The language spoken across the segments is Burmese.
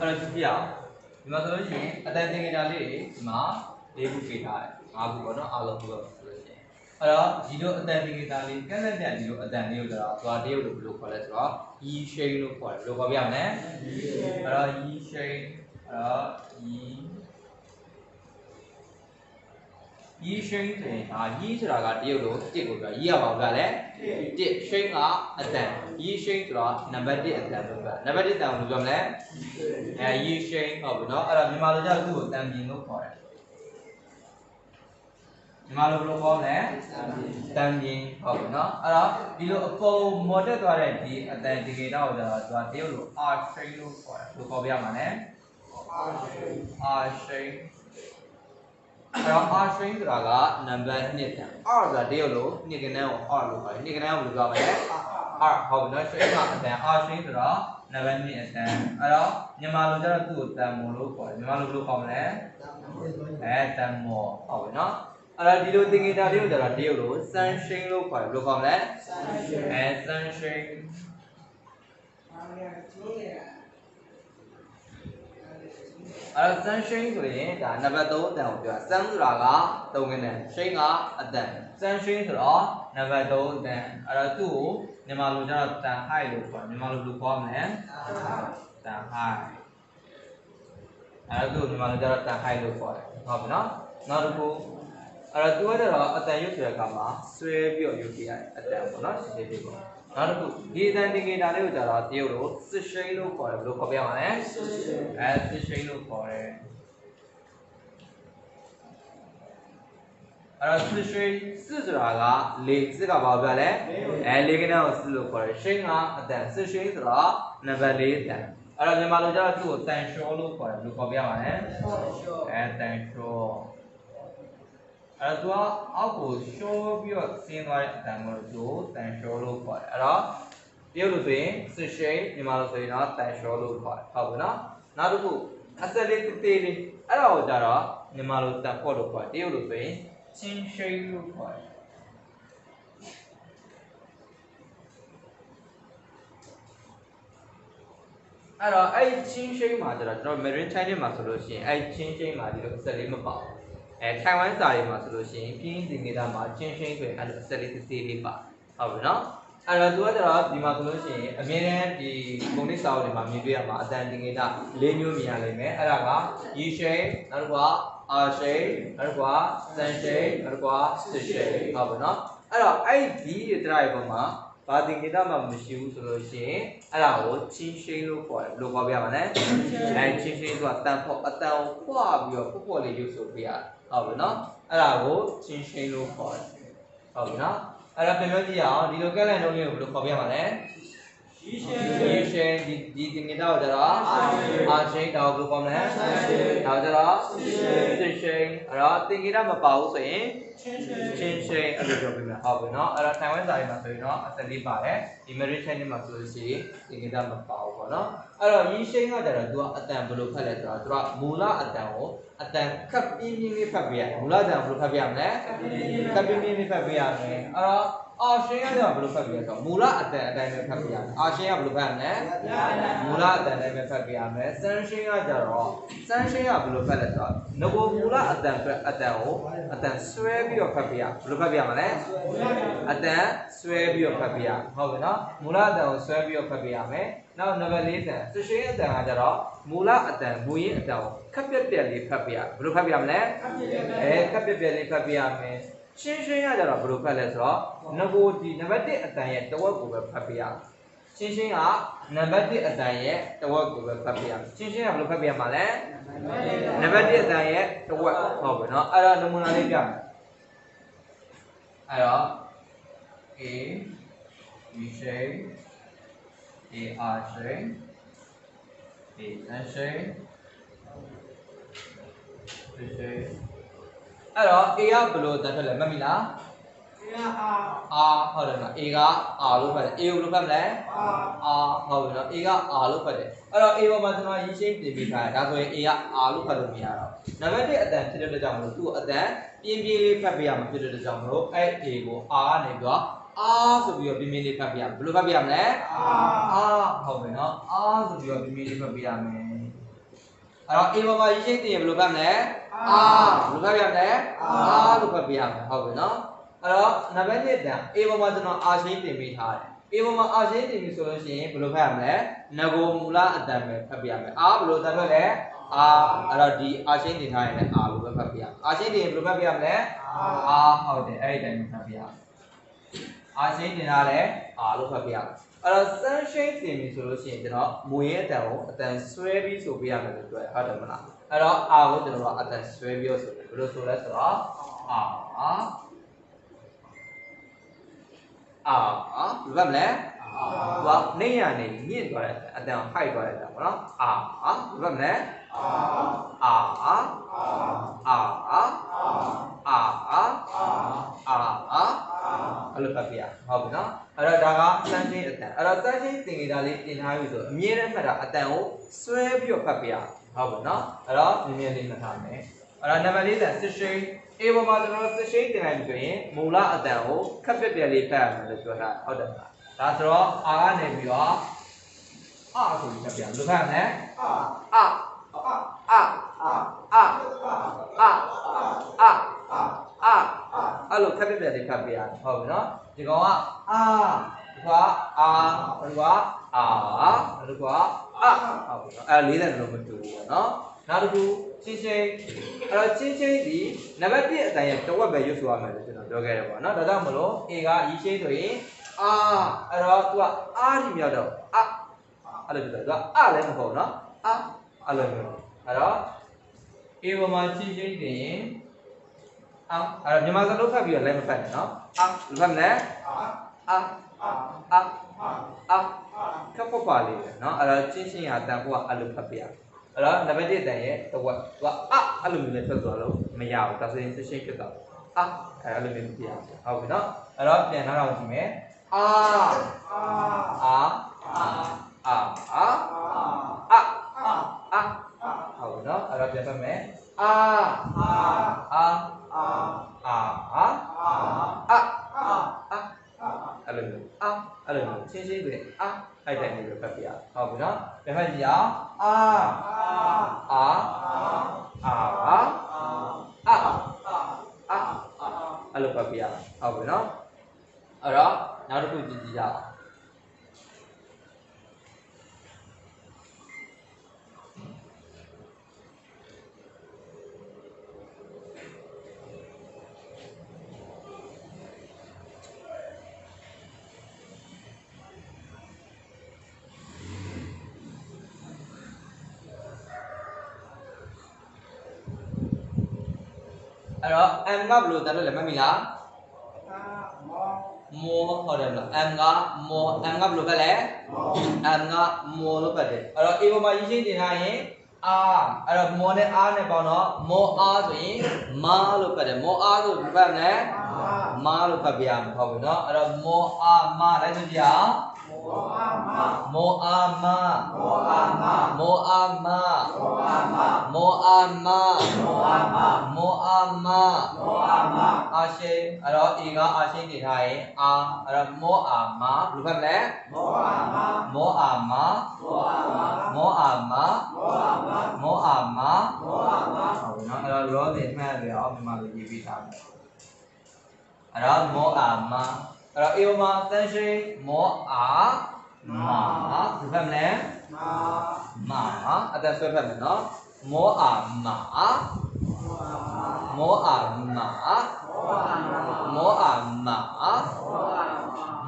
အဲ့တော့ကြည့်ပြအောင်ဒီမှာဆိုလို့ရှိရင်အတန်သင်္ကေတလေးတွေဒီမှာ၄ခုပေးထားတယ်၅ခုပေါ့နော်အားလုံးခုတော့ဆိုလို့ရှိရင်အဲ့တော့ဒီလိုအတန်သင်္ကေတလေးကန့်လက်ပြန်ဒီလိုအတန်လေးကိုကျတော့သွားတရုပ်လို့ဘယ်လိုခေါ်လဲဆိုတော့ E shape လို့ခေါ်တယ်ဘယ်လိုခေါ်ပြရမလဲအဲ့တော့ E shape အဲ့တော့ E E shape ဆိုရင်ဒါ E ဆိုတာကတရုပ်လို့တစ်ကိုပြော E ကဘာပြောလဲတစ် shape ကအတန် E shape ဆိုတော့နံပါတ်1အတန်လို့ပြောနံပါတ်1အတန်ကိုဘယ်လိုပြောမလဲအဲ E shape ဟုတ်ပြီနော်အဲ့တော့မြန်မာလိုကျတော့သူ့ကိုတန်ပြင်လို့ခေါ်တယ်မြန်မာလိုဘယ်လိုခေါ်မလဲတန်ပြင်ဟုတ်ပြီနော်အဲ့တော့ဒီလိုအပုံမော်တက်သွားတဲ့ဒီအတန်ဒီကေတာကိုကျတော့သူကတရုပ်လို့ R shape လို့ခေါ်တယ်ဘယ်လိုခေါ်ပြရမှာလဲ R shape အဲ့တော့ R string ဆိုတာကနံပါတ်2တန် R ဆိုတာတရုပ်လို့နှစ်ကနန်းကို R လို့ခေါ်တယ်နှစ်ကနန်းကိုဘယ်လိုပြောမလဲ R ဟုတ်ပြီနော် string ကအတန် R string ဆိုတော့နံပါတ်2အတန်အဲ့တော့မြန်မာလိုကျတော့သူ့ကိုတန်မို့လို့ခေါ်တယ်မြန်မာလိုဘယ်လိုခေါ်မလဲအဲတန်မို့ဟုတ်ပြီနော်အဲ့တော့ဒီလိုသင်္ကေတလေးကိုကျတော့တရုပ်လို့ sun string လို့ခေါ်တယ်ဘယ်လိုခေါ်မလဲအဲ sun string အဲ့တော့ sun string ဆိုရင်ဒါနံပါတ်3အတန်ကိုပြောတာ sun ဆိုတာက3ခန်းတန် string ကအတန် sun string ဆိုတော့နံပါတ်3အတန်အဲ့တော့သူ့ကိုမြန်မာလိုကျတော့တန် high လို့ခေါ်တယ်မြန်မာလိုဘယ်လိုခေါ်မလဲတန် high အဲ့တော့သူ့ကိုမြန်မာလိုကျတော့တန် high လို့ခေါ်တယ်ဟုတ်ပြီနော်နောက်တစ်ခုအဲ့တော့သူကကျတော့အတန်ရွတ်ဆိုတဲ့အခါမှာဆွဲပြီးတော့ရွတ်ပြရတယ်အတန်ပေါ့နော်ရှင်းရှင်းလေးပေါ့နောက်တစ်ခုဒီအတန်တင်ကေတာလေးကိုကျတော့တရုပ်လို့ sit string လို့ခေါ်တယ်ဘယ်လိုခေါ်ပြရမလဲအဲ fishing လို့ခေါ်တယ် အဲ့တော့ fishing စစ်ဆိုတာကလေစစ်ကဘာပြောလဲအဲလေကနန်းကိုစစ်လို့ခေါ်တယ် shing ကအတန် fishing ဆိုတော့နံပါတ်၄အတန်အဲ့တော့မြန်မာလိုကျတော့သူ့ကိုတန်လျှောလို့ခေါ်တယ်ဘယ်လိုခေါ်ပြရမှာလဲအဲတန်လျှောအဲ့တော့သူကအောက်ကိုလျှောပြီးတော့ဆင်းသွားတဲ့အတန်ကိုသူတန်လျှောလို့ခေါ်တယ်အဲ့တော့တရုပ်လို့ဆိုရင် fishing မြန်မာလိုဆိုရင်တော့တန်လျှောလို့ခေါ်တယ်ဟုတ်ပြီနော်နောက်တစ်ခုအစက်လေးတေးသေးလေးအဲ့ဒါကိုကြတော့မြန်မာလိုတန်ဖို့လို့ခေါ်တယ်တရုတ်လိုဆိုရင် ချင်းရှိန်လို့ခေါ်တယ်အဲ့တော့အဲ့ချင်းရှိန်မှာကျတော့ကျွန်တော် marine chinese မှာဆိုလို့ရှိရင်အဲ့ချင်းရှိန်မှာဒီလိုအစက်လေးမပါဘူးအဲထိုင်ဝမ်စာတွေမှာဆိုလို့ရှိရင်ပြင်းစင်နေတာမှာချင်းရှိန်ဆိုရင်အဲ့လိုအစက်လေးသေးသေးလေးပါဟုတ်ပြီနော်အဲ့တော့သူကကျတော့ဒီမှာဆိုလို့ရှိရင်အမြဲတမ်းဒီပုံနှိပ်စာအုပ်တွေမှာမြင်တွေ့ရမှာအတန်တင်နေတာ၄မျိုးမြင်ရလိမ့်မယ်အဲ့ဒါက Y shape နောက်တစ်ခုက R shape နောက်တစ်ခုက Sun shape နောက်တစ်ခုက Sit shape ဟုတ်ပါနော်အဲ့တော့အဲ့ဒီဒီတရိုက်ပုံမှာဘာတင်နေတာမှမရှိဘူးဆိုလို့ရှိရင်အဲ့ဒါကိုချင်းရှိန်လို့ခေါ်တယ်ဘယ်လိုခေါ်ပြရမလဲအဲချင်းရှိန်ဆိုတာတန်ဖို့အတန်ကိုဖွာပြီးတော့ဖွဖွလေးရုပ်ဆိုပြရဟုတ်ပါနော်အဲ့ဒါကိုချင်းရှိန်လို့ခေါ်တယ်ဟုတ်ပြီနော်အဲ့တော့ပြန်ပြောကြည့်ရအောင်ဒီလိုကက်လန်လုံးလေးကိုဘယ်လိုခေါ်ပြရမလဲဒီ ရှိန်ဒီဒီတင်နေတာကိုကျတော့အာရှိန်တော့ဘယ်လိုခေါ်မလဲတော့ကျတော့စစ်ရှိန်အဲ့တော့တင်နေတာမပါဘူးဆိုရင် ချင်းရှိန်အဲ့လိုပြောပြမယ်ဟုတ်ပြီနော်အဲ့တော့ထိုင်ဝမ်စာရီမှာဆိုရင်တော့အသက်လေးပါတယ်ဒီမရီချန်နေမှာဆိုလို့ရှိရင်တင်နေတာမပါဘူးပေါ့နော်အဲ့တော့ရီရှိန်ကကျတော့သူကအတန်ဘယ်လိုဖတ်လဲဆိုတော့သူကမူလအတန်ကိုအတန်ခပ်ပြင်းပြင်းလေးဖတ်ပြရမူလအတန်ဘယ်လိုဖတ်ပြရမလဲခပ်ပြင်းပြင်းလေးဖတ်ပြရမယ်အဲ့တော့အာရှင်းကတော့ဘယ်လိုဖတ်ပြရဆိုတော့မူလအတန်အတိုင်းပဲဖတ်ပြရမယ်အာရှင်းကဘယ်လိုဖတ်ရမလဲမူလအတန်တိုင်းပဲဖတ်ပြရမယ်စမ်းရှင်းကကြတော့စမ်းရှင်းကဘယ်လိုဖတ်လဲဆိုတော့ငကိုမူလအတန်ပဲအတန်ကိုအတန်ဆွဲပြီးတော့ဖတ်ပြရဘယ်လိုဖတ်ပြရမလဲအတန်ဆွဲပြီးတော့ဖတ်ပြရဟုတ်ပြီနော်မူလအတန်ကိုဆွဲပြီးတော့ဖတ်ပြရမယ်နောက်နံပါတ်၄တန်စရှင်းအတန်ကကြတော့မူလအတန်မူရင်းအတန်ကိုခက်ပြက်ပြက်လေးဖတ်ပြရဘယ်လိုဖတ်ပြရမလဲအဲခက်ပြက်ပြက်လေးဖတ်ပြရမယ်ရှင်းရှင်းရကြတော့ဘယ်လိုဖတ်လဲဆိုတော့ငကိုဒီနံပါတ်1အတန်ရဲ့တဝက်ကိုပဲဖတ်ပြရရှင်းရှင်းကနံပါတ်1အတန်ရဲ့တဝက်ကိုပဲဖတ်ပြရရှင်းရှင်းကဘယ်လိုဖတ်ပြရမှာလဲနံပါတ်1အတန်ရဲ့တဝက်ဟုတ်ပြီနော်အဲ့တော့နမူနာလေးပြမယ် အဲ့တော့ A B shape A R shape A N shape B shape အဲ့တော့ A ကဘယ်လိုတတ်ထွက်လဲမှတ်မိလား R ဟုတ်တယ်နော် A က R လို့ဖတ်တယ် A ကိုဘယ်လိုဖတ်မလဲ R ဟုတ်ပြီနော် A က R လို့ဖတ်တယ်အဲ့တော့ A ပေါ်မှာကျွန်တော်ရင်းရှင်းပြင်ပေးထားတယ်ဒါဆိုရင် A က R လို့ဖတ်လို့မရတော့နံပါတ်1အတန်ဖြစ်တဲ့အတွက်ကြောင့်မလို့သူ့အတန် ပြင်းပြင်းလေးဖတ်ပေးရမှာဖြစ်တဲ့အတွက်ကြောင့်မလို့အဲ့ A ကို R ကနေပြီးတော့ R ဆိုပြီးတော့ပြင်းပြင်းလေးဖတ်ပေးရမယ်ဘယ်လိုဖတ်ပေးရမလဲ R ဟုတ်ပြီနော် R ဆိုပြီးတော့ပြင်းပြင်းလေးဖတ်ပေးရမယ်အဲ့တော့ A ပေါ်မှာရေးရှင်းတင်ရင်ဘယ်လိုဖတ်မလဲအာဘယ်လိုဖတ်ပြမလဲအာလို့ဖတ်ပြရမယ်ဟုတ်ပြီနော်အဲ့တော့နံပါတ်1တန် A ပေါ်မှာကျွန်တော်အာရှင်းတင်ပေးထားတယ် A ပေါ်မှာအာရှင်းတင်ပြီဆိုလို့ရှိရင်ဘယ်လိုဖတ်ရမလဲငကိုမူလအတန်ပဲဖတ်ပြရမယ်အာဘယ်လိုအတန်ဖတ်လဲ အာအဲ့တော့ဒီအာရှင်းတင်ထားရင်လည်းအာလို့ပဲဖတ်ပြရမယ်အာရှင်းတင်ရင်ဘယ်လိုဖတ်ပြရမလဲအာဟုတ်တယ်အဲ့ဒီတိုင်းဖတ်ပြရမယ်အာရှင်းတင်ထားလဲအာလို့ဖတ်ပြရမယ်အဲ့တော့ sunshine တင်ပြီဆိုလို့ရှိရင်ကျွန်တော်မွေရဲ့အတန်ကိုအတန်ဆွဲပြီးဆိုပေးရမယ်လို့ပြောတယ်ဟုတ်တယ်မလားအဲ့တော့အာကိုကျွန်တော်ကအတန်ဆွဲပြီးဆိုတယ်ဘယ်လိုဆိုလဲဆိုတော့အာအာအာအာဘယ်မှာလဲဟိုကနေရနေမြင့်သွားတဲ့အတန် height သွားတဲ့အတန်ပေါ့နော်အာအာဘယ်မှာလဲ အာအာအာအာအာအာအာအာအဲ့လိုဖတ်ပြရဟုတ်ပြီနော်အဲ့တော့ဒါကစမ်းချင်းအတန်အဲ့တော့စမ်းချင်းသင်္ကေတလေးတင်ထားပြီဆိုအမြဲတမ်းမှတ်တာအတန်ကိုဆွဲပြီးတော့ဖတ်ပြရဟုတ်ပြီနော်အဲ့တော့မြင်မြင်လေးမှတ်ထားမယ်အဲ့တော့နံပါတ်၄တန်စစ်ရှိအေပေါ်မှာကျွန်တော်စစ်ရှိတင်လိုက်ပြီဆိုရင်မူလအတန်ကိုခက်ပြက်ပြက်လေးဖတ်ရမယ်လို့ပြောတာဟုတ်တယ်မလားဒါဆိုတော့အာကနေပြီးတော့အာဆိုပြီးဖတ်ပြလို့ဖတ်ရမယ်အာအာ အာအာအာအာအာအဲ့လိုခက်ပြက်ပြက်လေးဖတ်ပြရဟုတ်ပြီနော်ဒီကောင်ကအာဒီကောင်ကအာဒီကောင်ကအာဒီကောင်ကအာဟုတ်ပြီနော်အဲ့လေးတဲ့လုံးမတူဘူးနော်နောက်တစ်ခုချင်းချင်းအဲ့တော့ချင်းချင်းဒီနံပါတ်1အတိုင်းရဲ့တဝက်ပဲရွတ်ဆိုရမယ်လို့ကျွန်တော်ပြောခဲ့တယ်ပေါ့နော်ဒါကြောင့်မလို့ A ကရီးချင်းဆိုရင်အာအဲ့တော့ तू ကအာဒီမြောက်တော့အာအဲ့လိုပြောတာ तू ကအာလည်းမဟုတ်နော်အာအဲ့လိုမျိုးအဲ့ တော့ A ပေါ်မှာကြည့်ကြည့်နေရင်အောင်အဲ့တော့မြန်မာစလုံးဖတ်ပြီးတော့ live ဖတ်တယ်နော်အာဘယ်ဖတ်မလဲအာအာအာအာကပ်ပေါ်ပါလေးနော်အဲ့တော့ချင်းချင်းရတန်ကိုကအဲ့လိုဖတ်ပြရအဲ့တော့နံပါတ်1တန်ရဲ့တဝက်သူကအအဲ့လိုမျိုးနဲ့ထွက်သွားလို့မရဘူးဒါဆိုရင်ချင်းချင်းဖြစ်သွားအာအဲ့လိုမျိုးပြရဟုတ်ပြီနော်အဲ့တော့ပြန်နောက်တော့ကြည့်မယ်အာအာအာအာအာ တော့ပြန်ဖတ်မယ်အာအာအာအာအာအာအာအာအာအဲ့လိုမျိုးအာအဲ့လိုမျိုးရှင်းရှင်းပဲအာအဲ့တိုင်းလေးပဲဖတ်ပြရဟုတ်ပြီနော်ပြန်ဖတ်ကြည့်ရအောင်အာအာအာအာအာအာအာအဲ့လိုဖတ်ပြရအောင်ဟုတ်ပြီနော်အဲ့တော့နောက်တစ်ခုကြည့်ကြည့်ရအောင် m ကဘယ်လိုတက်လို့လဲမမီလားမောဟုတ်တယ်မလား m ကမော m ကဘယ်လိုပဲလဲ m ကမောလို့ပဲတယ်အဲ့တော့ a ပေါ်မှာရေးချင်းတင်ထားရင် r အဲ့တော့မောနဲ့ r နဲ့ပေါင်းတော့မော r ဆိုရင်မာလို့ပဲတယ်မော r ဆိုဘယ်ပဲမလဲမာလို့ဖတ်ပြရမှာဟုတ်ပြီနော်အဲ့တော့မော r မာလိုက်ဆိုကြအောင် မော r မာမော r မာမော r မာမော r မာမော r မာအာရှိအဲ့တော့ a ကအာရှိနေထားရင် r အဲ့တော့မော r မာဘယ်လိုဖတ်မလဲမော r မာမော r မာမော r မာဟုတ်ပြီနော်အဲ့တော့လောနေမှတ်ရအောင်ဒီမှာလိုရေးပေးထားမယ်အဲ့တော့မော r မာအဲ့တော့ a မှာတန်ရှိမော r မာဘယ်ဖတ်မလဲမာအသက်ဆွဲဖတ်မယ်နော်မော r မာမော r မာမော r မာ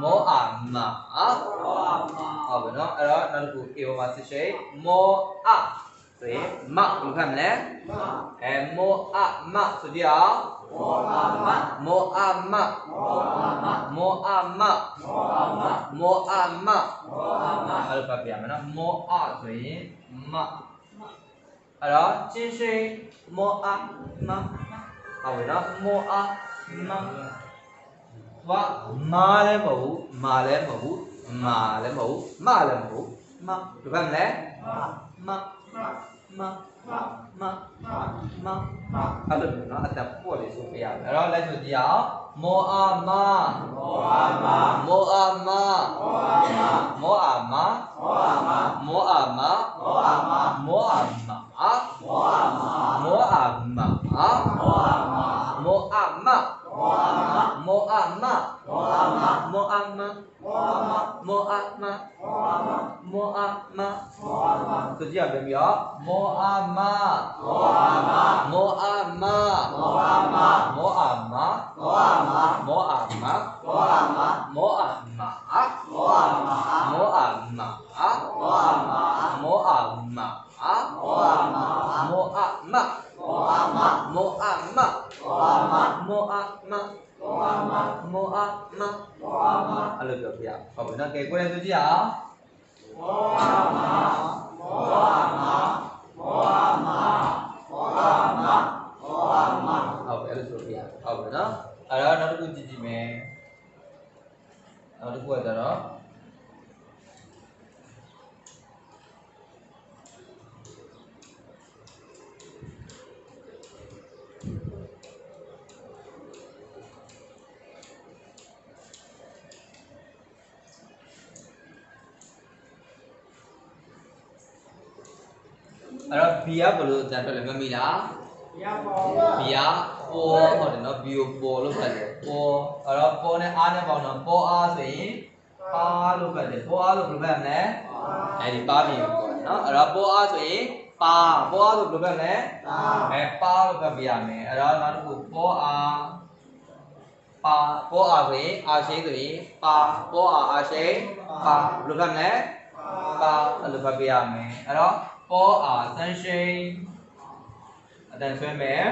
မော r မာဟုတ်ပြီနော်အဲ့တော့နောက်တစ်ခု a မှာစစ်ရှိမော r ဆိုရင်မဘယ်လိုဖတ်မလဲအဲမော r မဆိုကြအောင် m a m a m a m a m a m a m a m a，还有把别个那 m a 音，妈，啊了，进行 m a 妈，啊为了 m a 妈，妈嘞母，妈嘞母，妈嘞母，妈嘞母，妈，别个唔嘞，啊妈，妈。 တ်ပြီနော်မော r မဘာမာလည်းမဟုတ်ဘူးမာလည်းမဟုတ်ဘူးမာလည်းမဟုတ်ဘူးမလည်းမဟုတ်ဘူးမဘယ်ဖတ်မလဲမမမမအဲ့လိုမျိုးနော်အတက်ပေါ့လေးဆိုပြရတယ်အဲ့တော့လိုက်ဆိုကြည့်အောင်မောအာမမောအာမမောအာမမောအာမမောအာမမောအမမောအ မမောအမမောအမမောအမမောအမမောအမမောအမဆိုကြည့်ရပြန်ပြီတော့မောအမမောအမမောအမမောအမမောအမမောအမမောအမမောအမမောအမမောအမမောအမအဲ့လိုပြောပြရအောင်ဟုတ်ပြီနော်ကဲကိုယ်လည်းဆိုကြည့်အောင်ဟုတ်ပြီအဲ့လိုဆိုပြရ အောင်ဟုတ်ပြီနော်အဲ့တော့နောက်တစ်ခုကြည့်ကြည့်မယ်နောက်တစ်ခုကကြတော့အဲ့တော့ B ကဘယ်လိုအတန်ထွက်လဲမမီလား B က ပေါ်ဟုတ်တယ်နော် B ကိုပေါ်လို့ဖတ်တယ်ပေါ်အဲ့တော့ပေါ်နဲ့အားနဲ့ပေါင်းတော့ပေါ်အားဆိုရင်ပါလို့ဖတ်တယ်ပေါ်အားလို့ဘယ်လိုဖတ်မလဲအဲ့ဒီပါပြင်ကိုပေါ်တယ်နော်အဲ့တော့ပေါ်အားဆိုရင်ပါပေါ်အားဆိုဘယ်လိုဖတ်မလဲအဲပါလို့ဖတ်ပြရမယ်အဲ့တော့နောက်တစ်ခုပေါ်အားပါပေါ်အားဆိုရင်အာရှိဆိုရင်ပါပေါ်အားအာရှိပါဘယ်လိုဖတ်မလဲပါအဲ့လိုဖတ်ပြရမယ်အဲ့တော့ပေါ်အားစမ်းရှိအတန်ဆွဲမယ်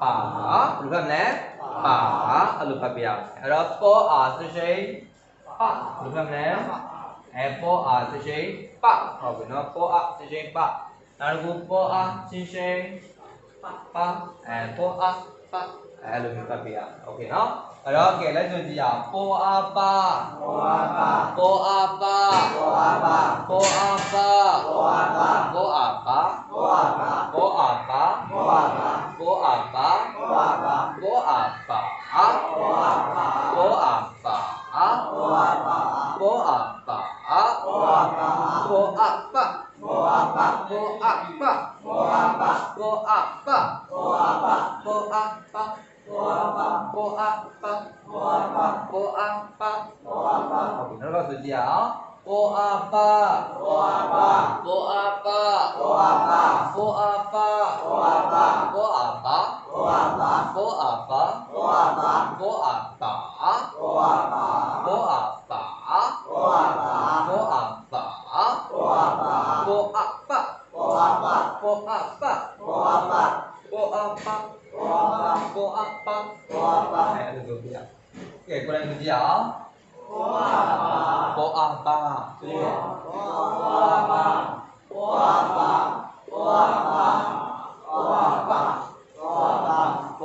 ပါဘယ်လိုဖတ်မလဲပါအဲ့လိုဖတ်ပြရမယ်အဲ့တော့ပေါ်အားစမ်းရှိပါဘယ်လိုဖတ်မလဲအဲပေါ်အားစမ်းရှိပါဟုတ်ပြီနော်ပေါ်အားစမ်းရှိပါနောက်တစ်ခုပေါ်အားစမ်းရှိပါပါအဲပေါ်အားပါအဲ့လိုမျိုးဖတ်ပြရမယ်โอเคနော်အဲ့တော့ကဲလိုက်ဆိုကြည့်အောင်ပေါ်အားပါပေါ်အားပါပေါ်အားပါပေါ်အားပါပေါ်အားပါပေါ်အားပါပေါ်အားပါပေါ်အားပါအာပေါ်အားပါ အာပေါ်အားပါအာပေါ်အားပါပေါ်အားပါပေါ်အားပါပေါ်အားပါပေါ်အားပါပေါ်အားပါပေါ်အားပါဟုတ်ပြီနောက်တော့ဆိုကြည့်အော င်ပေါ်အားပါပေါ်အားပါပေါ်အားပါပေါ်အားပါပေါ်အားပါပေါ်အားပါပေါ်အားပါပေါ်အားပါပေါ်အားပါပေါ်အားပါပေါ်အားပါပေါ်အားပါပေါ်အားပါပေါ်အားပါအဲ့ဒါဆိုပြရကဲကိုယ်လည်းကြည့်အောင်ပေါ်အားပါဆိုရပ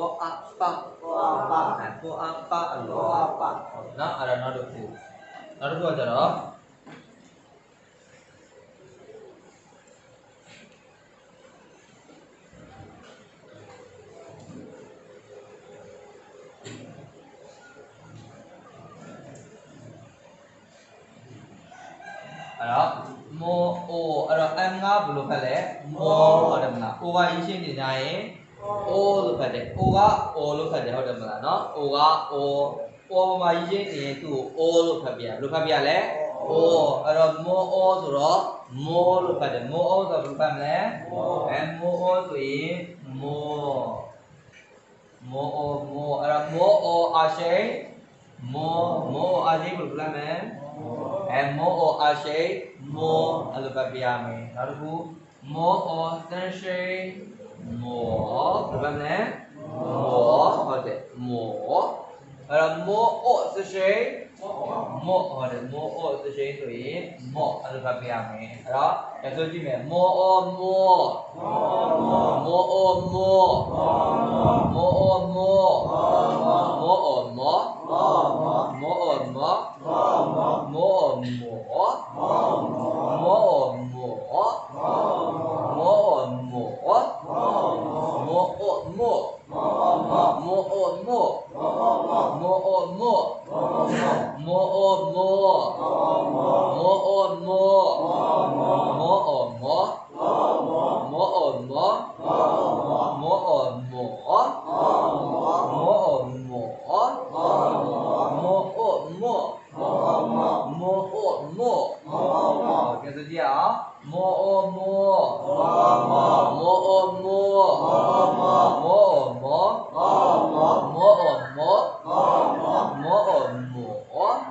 ေါ်အားပါပေါ်အားပါအလောပါနော်အဲ့ဒါနောက်တစ်ခုနောက်တစ်ခုကကြတော့ အဲ့တော့မောအိုအဲ့တော့ M ကဘယ်လိုဖတ်လဲမောဟုတ်တယ်မလား O ကရင်းရှင်းပြကြရင် O လို့ဖတ်တယ် O က O လို့ဖတ်တယ်ဟုတ်တယ်မလားနော် O က O O မှာရင်းရှင်းနေရင်သူ့ကို O လို့ဖတ်ပြဘယ်လိုဖတ်ပြလဲ O အဲ့တော့မော O ဆိုတော့မောလို့ဖတ်တယ်မော O ဆိုတော့ဘယ်လိုဖတ်မလဲအဲမော O ဆိုရင်မောမော O မောအဲ့တော့မော O အရှိမောမောအရှိဘယ်လိုဖတ်မလဲ အဲမော O အရှိမောအဲ့လိုဖတ်ပြရမယ်နောက်တစ်ခုမော O စမ်းရှိမောဘယ်လိုဖတ်မလဲမောဟုတ်တယ်မောအဲ့တော့မော O စရှိမောဟုတ်တယ်မော O စရှိဆိုရင်မောအဲ့လိုဖတ်ပြရမယ်အဲ့တော့ရဆိုကြည့်မယ်မော O မောမော O မောမော O မောမော O မောမော O မောမော O မောမော 摩摩。摩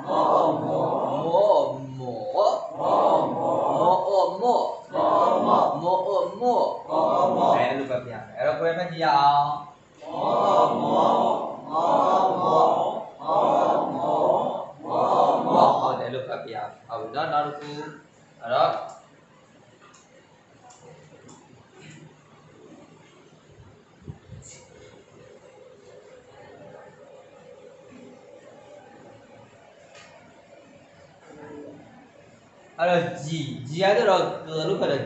မော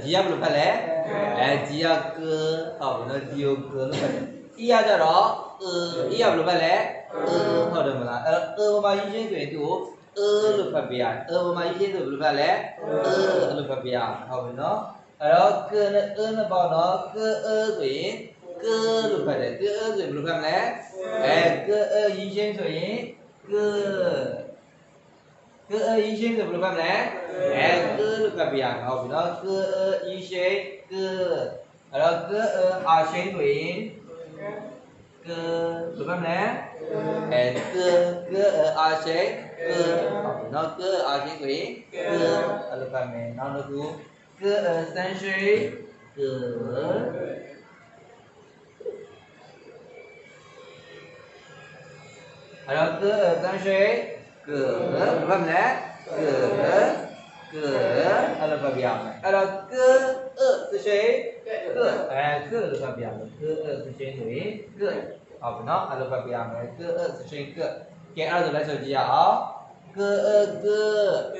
G ကဘယ်လိုဖတ်လဲအဲ G ကကဟုတ်နော် G ကိုကလို့ဖတ်တယ် E ကကြတော့ A E ကဘယ်လိုဖတ်လဲဟုတ်တယ်မလားအဲ A ဘာမှရေးချင်းဆိုရင်သူ့ကို A လို့ဖတ်ပြရတယ် A ဘာမှရေးချင်းဆိုဘယ်လိုဖတ်လဲ A လို့ဖတ်ပြရဟုတ်ပြီနော်အဲ့တော့ကနဲ့ A နဲ့ပေါ့နော်က A ဆိုရင်ကလို့ဖတ်တယ်က A ဆိုရင်ဘယ်လိုဖတ်မလဲအဲက A ရေးချင်းဆိုရင်က 哥二一先，是不是快没？哎，是不是快变？好，变到哥二一先，哥，还有哥二二先队，哥，是不是没？哎，哥哥二二先，哥，好变到哥二二先队，哥，还有快没？然后呢？哥二三先，哥，还有哥二三先。哥，怎么来？哥，哥，阿拉发标没？阿拉哥二是谁？个，哎，哥都发标了，哥二是谁？谁？个，好不孬？阿拉发标没？个二是谁？个，给二的来手机啊！哥二哥。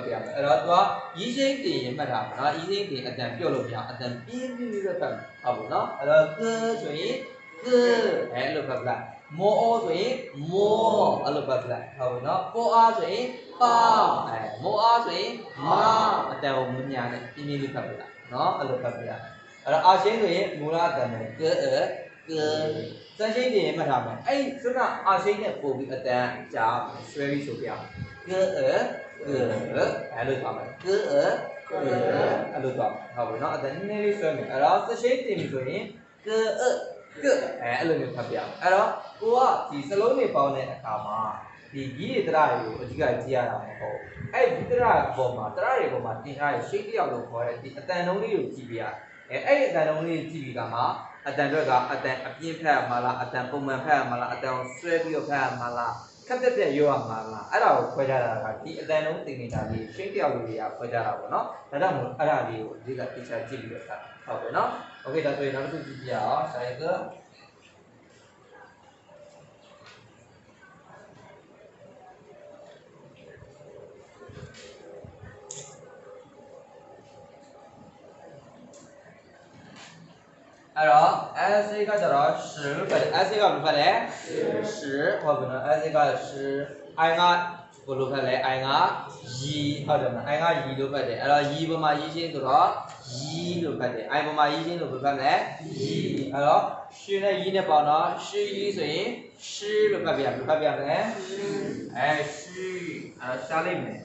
တ်ပြရမယ်အဲ့တော့သူကရီးစိမ့်တင်ရင်မှတ်တာပါနော်ရီးစိမ့်တင်အတန်ပြော့လို့မရအတန်ပြင်းပြင်းလေးပဲဖတ်မယ်ဟုတ်ဘူးနော်အဲ့တော့ကဆိုရင်ကအဲ့လိုဖတ်ပလိုက်မောအောဆိုရင်မောအဲ့လိုဖတ်ပလိုက်ဟုတ်ပြီနော်ပေါ်အားဆိုရင်ပါအဲမောအားဆိုရင်မာအတန်ကိုမညာနဲ့ပြင်းပြင်းလေးဖတ်ပလိုက်နော်အဲ့လိုဖတ်ပြရအဲ့တော့အာရှင်းဆိုရင်မူလအတန်နဲ့ကအဲကစမ်းရှင်းတင်ရင်မှတ်ထားမယ်အဲ့ဒီစကအာရှင်းနဲ့ပို့ပြီးအတန်ကြာဆွဲပြီးဆိုပြရကအဲ ကအဲ့လိုသွားမယ်ကအဲအဲ့လိုသွားဟုတ်ပြီနော်အတန်နည်းနည်းလေးဆွဲမယ်အဲ့တော့စရှင်းတင်ပြီဆိုရင်ကအဲကအဲအဲ့လိုမျိုးဖတ်ပြအောင်အဲ့တော့ကိုကဒီစလုံးတွေပေါင်းတဲ့အခါမှာဒီကြီးတွေတရတွေကိုအဓိကကြည့်ရတာမဟုတ်အဲ့ဒီတရပေါ်မှာတရတွေပေါ်မှာတင်ထားတဲ့ရှိတ်တယောက်လို့ခေါ်တဲ့ဒီအတန်လုံးလေးကိုကြည့်ပြရအဲအဲ့ဒီအတန်လုံးလေးကြည့်ပြီးကမှအတန်တွေကအတန်အပြင်းဖက်ရမှာလားအတန်ပုံမှန်ဖက်ရမှာလားအတန်ကိုဆွဲပြီးတော့ဖက်ရမှာလား ခက်တက်တက်ရောရမှာလားအဲ့ဒါကိုခွဲကြတာကဒီအတန်လုံးတင်နေတာကြီးရှင်းတယောက်လူတွေကခွဲကြတာပေါ့နော်ဒါကြောင့်မို့အဲ့ဒါလေးကိုအဓိက teacher ကြည့်ပြီးတော့ဟုတ်ပေါ့နော် okay ဒါဆိုရင်နောက်တစ်ခုကြည့်ပြအောင် cycle အဲ့တော့ S ကကျတော့10ပဲ S ကဘယ်လိုဖတ်လဲ10ဟုတ်ပြီနော် S က10 I ကဘယ်လိုဖတ်လဲ I ကရီဟုတ်တယ်မလား I ကရီလို့ဖတ်တယ်အဲ့တော့ရီပေါ်မှာရီချင်းဆိုတော့ရီလို့ဖတ်တယ် I ပေါ်မှာရီချင်းလို့ဘယ်ဖတ်မလဲရီအဲ့တော့10နဲ့ရီနဲ့ပေါင်းတော့10ရီဆိုရင်10လို့ဖတ်ပြရဘယ်ဖတ်ပြမလဲအဲ10အဲ့တော့ရှားလိုက်မယ်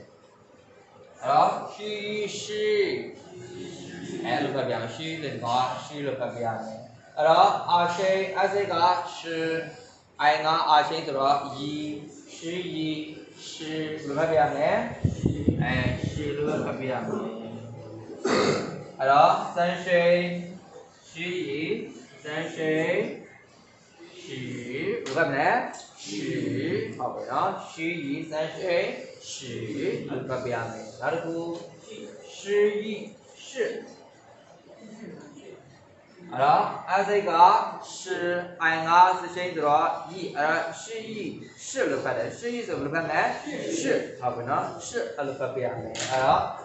အဲ့တော့ 哎六个变十零等十六个变化好了二十一二十个是二那二十多少一十一十六个变化哎十六个变化十诶三十十一，三十十六个变化十好不后十一三十诶十六个变化哪里不十一十好了，二十一个十，二个是剩几多？一，二十一，十二块的，十一是五十块的，十，好不呢？十二六块的没，好了。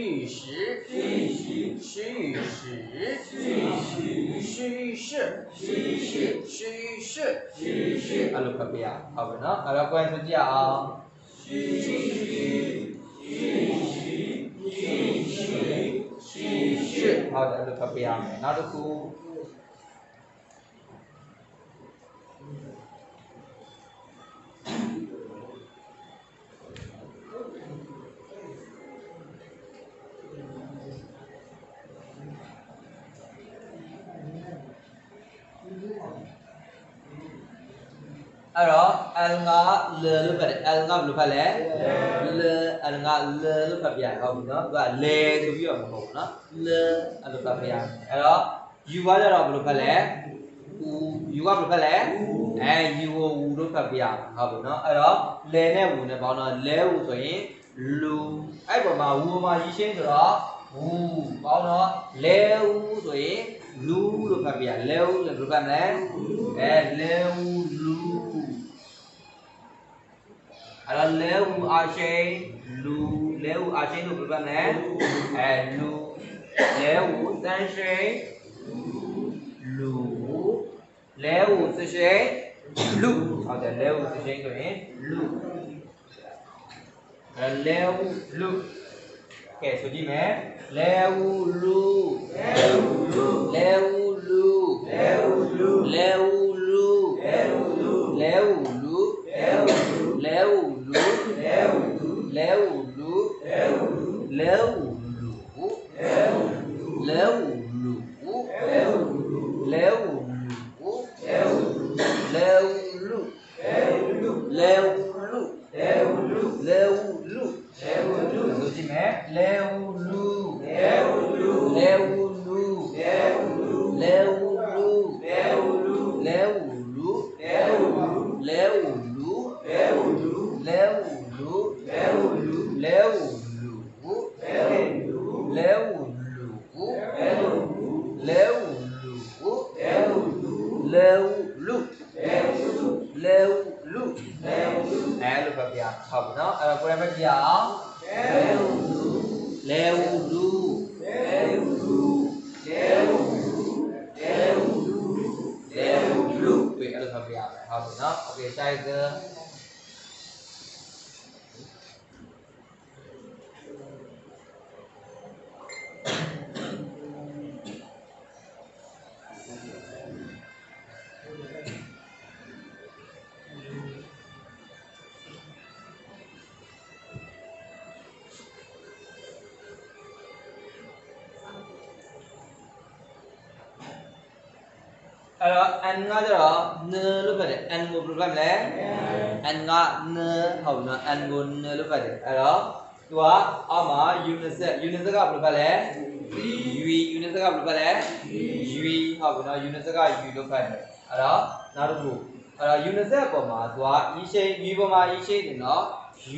虚实，虚实，虚实，虚实，虚实，虚实，虚实。阿鲁卡比，好不呢？阿拉关手机啊。虚虚，虚实，虚实，虚实。好的，阿鲁卡比，拿着书。 အဲ့တော့ l က l လို့ဖတ်တယ် l ကဘယ်လိုဖတ်လဲ l l က l လို့ဖတ်ပြရဟုတ်ပြီနော်သူက le ဆိုပြီးတော့မဟုတ်ဘူးနော် l အဲ့လိုဖတ်ပြရအဲ့တော့ u ကကြတော့ဘယ်လိုဖတ်လဲ u u ကဘယ်လိုဖတ်လဲအဲ u ကို u လို့ဖတ်ပြရဟုတ်ပြီနော်အဲ့တော့ le နဲ့ u နဲ့ပေါင်းတော့ le u ဆိုရင် lu အဲ့ပေါ်မှာ u မှာရည်ရှင်းဆိုတော့ u ပေါင်းတော့ le u ဆိုရင် lu လို့ဖတ်ပြရ le u လို့ဖတ်မလဲအဲ le u แล้วเลวอาเชยลูเลวอาเชยลูเป็นแบบไหนเออลูเลวสันเชยลูเลวสันเชยลูเอาแต่เลวสันเชยก่อนเองลูแล้วลูเขียนสุดที่ไหมแล้วลูแล้วลูแล้วลูแล้วลูแล้วลูแล้วลู lò lẹ́ ò lò lẹ́ ò lò lẹ́ ò lò lẹ́ ò lò lẹ́ ò lò lẹ́ ò lò lẹ́ ò lò lẹ́ ò lò lẹ́ ò အဲ့တော့ n ကကျတော့ n လို့ဖတ်တယ် n ကိုဘယ်လိုဖတ်မလဲ n က n ဟုတ်နော် n ကို n လို့ဖတ်တယ်အဲ့တော့သူကအောက်မှာ unit set unit set ကဘယ်လိုဖတ်လဲ u unit set ကဘယ်လိုဖတ်လဲ u ဟုတ်ပြီနော် unit set က u လို့ဖတ်တယ်အဲ့တော့နောက်တစ်ခုအဲ့တော့ unit set ပေါ်မှာသူက e shape u ပေါ်မှာ e shape တယ်နော်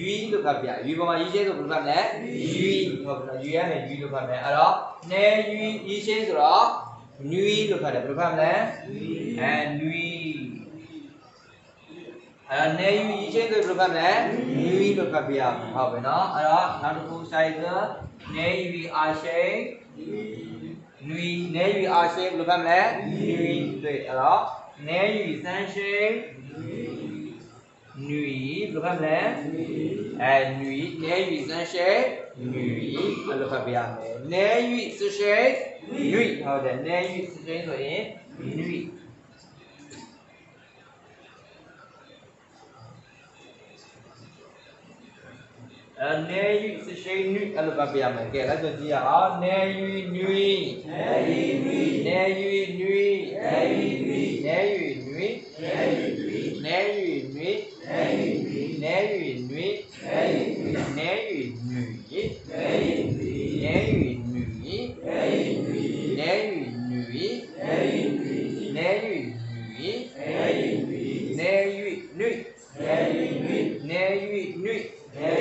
u လို့ဖတ်ပြ u ပေါ်မှာ e shape ဆိုဘယ်လိုဖတ်မလဲ u ဟုတ်ပြီနော် u ရမယ် u လို့ဖတ်မယ်အဲ့တော့ ne u e shape ဆိုတော့ nu လို့ဖတ်တယ်ဘယ်လိုဖတ်မလဲ nu အဲနွီအဲ့တော့နေယူအချင်းတွေဘယ်လိုဖတ်မလဲနွီလို့ဖတ်ပြရမှာဟုတ်ပြီနော်အဲ့တော့နောက်တစ်ခု size နေယူအားရှိနွီနေယူအားရှိဘယ်လိုဖတ်မလဲနွီတွေ့အဲ့တော့နေယူစမ်းရှိနွီ nuit, le problème nuit. nuit, nuit, nuit, le problème nuit, nuit, nuit, nuit. C'est chez nu, elle va bien manquer. Là, je dis, ah, néu, nuit. Nuit. Néu, nuit. Néu, nuit. Néu, nuit. Néu, nuit. ရင်နွီအနေယူစရှိနွိအဲ့လိုပဲပြရမယ်ကဲလိုက်ကြည့်ရအောင်နေယူနွိနေယူနွိနေယူနွိနေယူနွိနေယူနွိ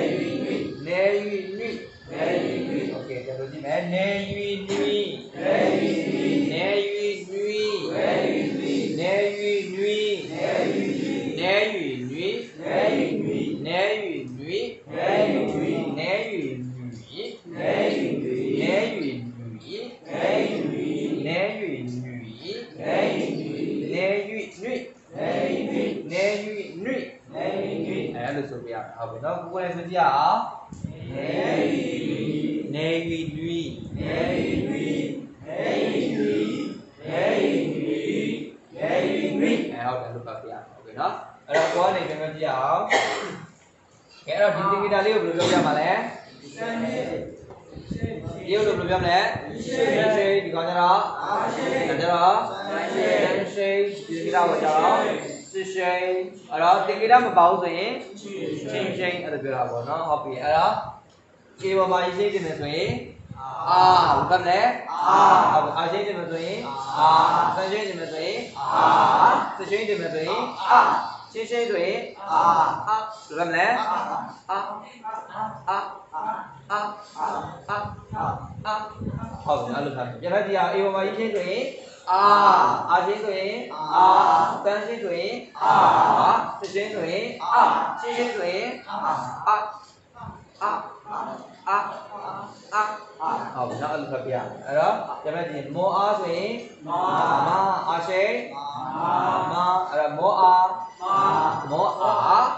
ဒီကောင်ကျတော့ဒါကျတော့ရှိရှိဒီဂီတာကိုကျတော့ရှိရှိအဲ့တော့တင်ဂီတာမပါဘူးဆိုရင်ချင်းချင်းအဲ့လိုပြောတာပေါ့နော်ဟုတ်ပြီအဲ့တော့ကေပေါ်မှာရေးတင်မယ်ဆိုရင်အာဟုတ်ကဲ့လေအာအာရှင်းတင်မယ်ဆိုရင်အာဆန်ရှင်းတင်မယ်ဆိုရင်အာစရှင်းတင်မယ်ဆိုရင်အာ ရှင်းရှင်းဆိုရင်အာအာဟုတ်ကဲ့လေအာအာအာအာအာဟုတ်ပြီအဲ့လိုထားပြန်လိုက်ကြည့်အောင်အေပေါ်မှာရေးရှင်းဆိုရင်အာအာရှင်းဆိုရင်အာဆန်ရှင်းဆိုရင်အာစရှင်းဆိုရင်အာရှင်းရှင်းဆိုရင်အာအာအာ အာဟုတ်ပြီနော်အဲ့လိုဖတ်ပြရမယ်အဲ့တော့ပြန်လိုက်ကြည့်မောအားဆိုရင်မာအာရှိမာအဲ့တော့မောအားမောအား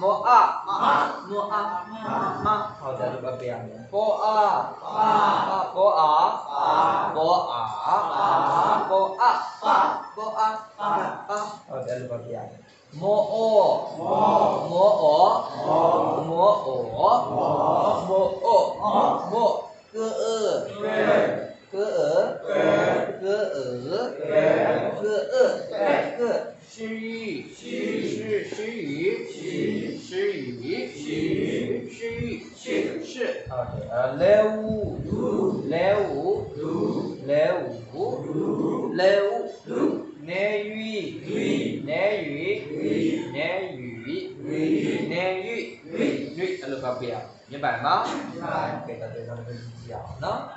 မောအားမောအားမဟုတ်တယ်လို့ဖတ်ပြရမယ်ပေါ်အားပေါ်အားပေါ်အားပေါ်အားပေါ်အားဟုတ်တယ်လို့ဖတ်ပြရမယ်မောအောမောအောမောအော 来给它对上这只脚呢